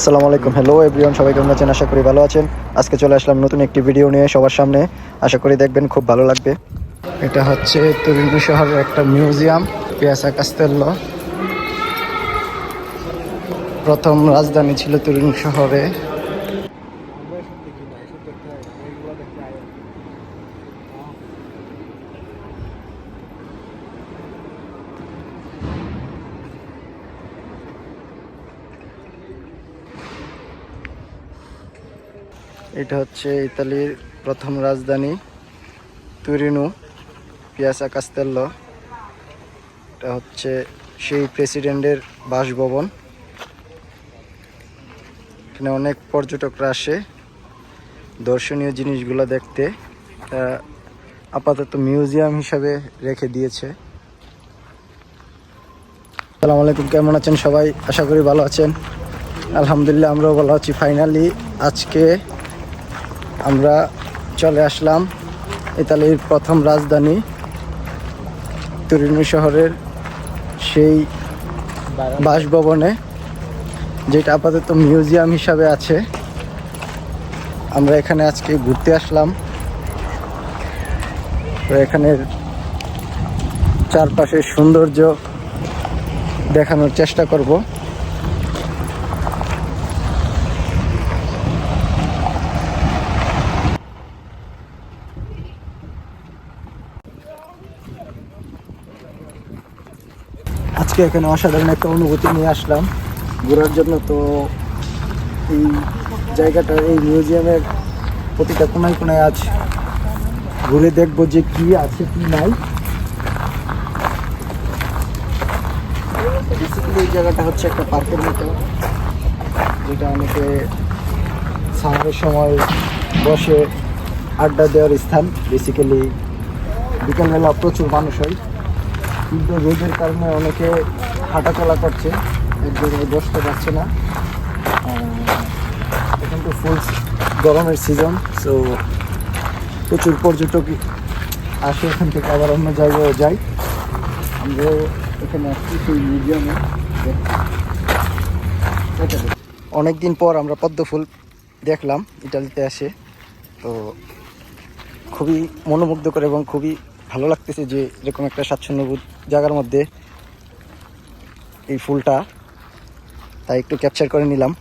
আসসালামু আলাইকুম। Hello everyone সবাই কেমন আছেন? আশা করি ভালো আছেন। আজকে চলে আসলাম নতুন একটি ভিডিও নিয়ে সবার সামনে। আশা করি দেখবেন খুব ভালো লাগবে। এটা হচ্ছে তরুণ শহরের একটা মিউজিয়াম পিয়াসা কাস্তেল্লো। প্রথম রাজধানী ছিল তরুণ শহরে। এটা হচ্ছে ইতালির প্রথম রাজধানী তুরিনু, পিয়াসা কাস্তেল্লো। এটা হচ্ছে সেই প্রেসিডেন্টের বাসভবন। এখানে অনেক পর্যটকরা আসে। দর্শনীয় জিনিসগুলো দেখতে। আপাতত মিউজিয়াম হিসাবে রেখে দিয়েছে। আসসালামু আলাইকুম, কেমন আছেন সবাই? আশা করি ভালো আছেন। আলহামদুলিল্লাহ, আমরাও ভালো আছি। ফাইনালি আজকে আমরা চলে আসলাম ইতালির প্রথম রাজধানী তুরিনু শহরের সেই বাসভবনে, যেটা আপাতত মিউজিয়াম হিসাবে আছে। আমরা এখানে আজকে ঘুরতে আসলাম। তো এখানের চারপাশের সৌন্দর্য দেখানোর চেষ্টা করব। আজকে এখানে অসাধারণ একটা অনুভূতি নিয়ে আসলাম। ঘোরার জন্য তো এই জায়গাটা, এই মিউজিয়ামের প্রতিটা কোনায় কোনায় আছে ঘুরে দেখব যে কি আছে, কি নাই। এই জায়গাটা হচ্ছে একটা পার্কের মতো, যেটা অনেকে সামারের সময় বসে আড্ডা দেওয়ার স্থান। বেসিক্যালি বিকেলবেলা প্রচুর মানুষ হয়। কিন্তু রোদের কারণে অনেকে হাঁটাচলা করছে। বসতে পারছে না। এখন তো ফুল গরমের সিজন সো প্রচুর পর্যটক আসে এখান থেকে, আবার অন্য জায়গায় যাই আমরাও এখানে আসছি সেই মিউজিয়ামে অনেকদিন পর আমরা পদ্ম ফুল দেখলাম, ইটালিতে আসে। তো খুবই মনোমুগ্ধকর এবং খুবই ভালো লাগতেছে যে এরকম একটা স্বাচ্ছন্দ্যবোধ জায়গার মধ্যে এই ফুলটা। তাই একটু ক্যাপচার করে নিলাম।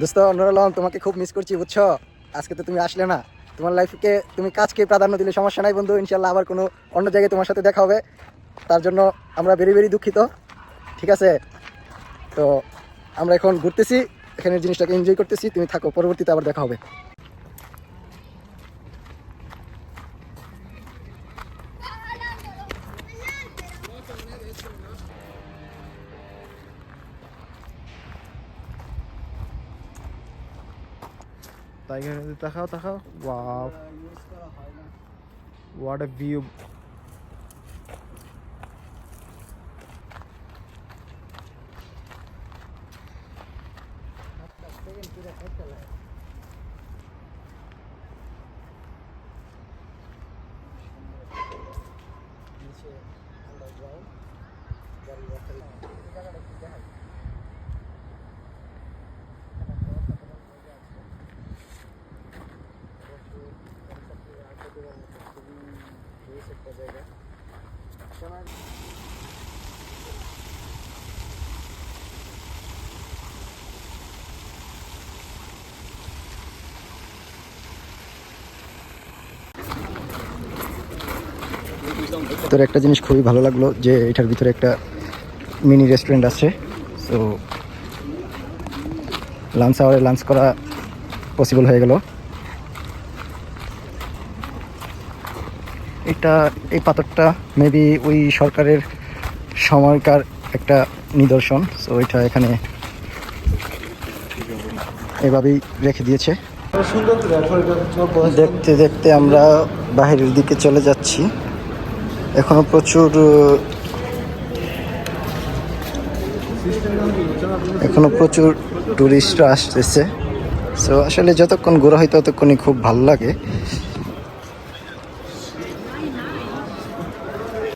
দোস্ত আলম তোমাকে খুব মিস করছি, বুঝছ? আজকে তো তুমি আসলে না। তোমার লাইফকে তুমি কাজকে প্রাধান্য দিলে সমস্যা নাই বন্ধু, ইনশাল্লাহ আবার কোনো অন্য জায়গায় তোমার সাথে দেখা হবে। তার জন্য আমরা বেরি বেরি দুঃখিত, ঠিক আছে? তো আমরা এখন ঘুরতেছি, এখানের জিনিসটাকে এনজয় করতেছি, তুমি থাকো, পরবর্তীতে আবার দেখা হবে। টাইগার দেখাও দেখাও ওয়াও হোয়াট এ ভিউ তোর একটা জিনিস খুবই ভালো লাগল যে এটার ভিতরে একটা মিনি রেস্টুরেন্ট আছে। তো লাঞ্চ আওয়ারে লাঞ্চ করা পসিবল হয়ে গেল। এটা, এই পাথরটা মেবি ওই সরকারের সময়কার একটা নিদর্শন। সো এটা এখানে এভাবেই রেখে দিয়েছে। দেখতে দেখতে আমরা বাইরের দিকে চলে যাচ্ছি। এখনও প্রচুর এখনও প্রচুর টুরিস্টরা আসতেছে। সো আসলে যতক্ষণ ঘোরা হয় ততক্ষণই খুব ভালো লাগে।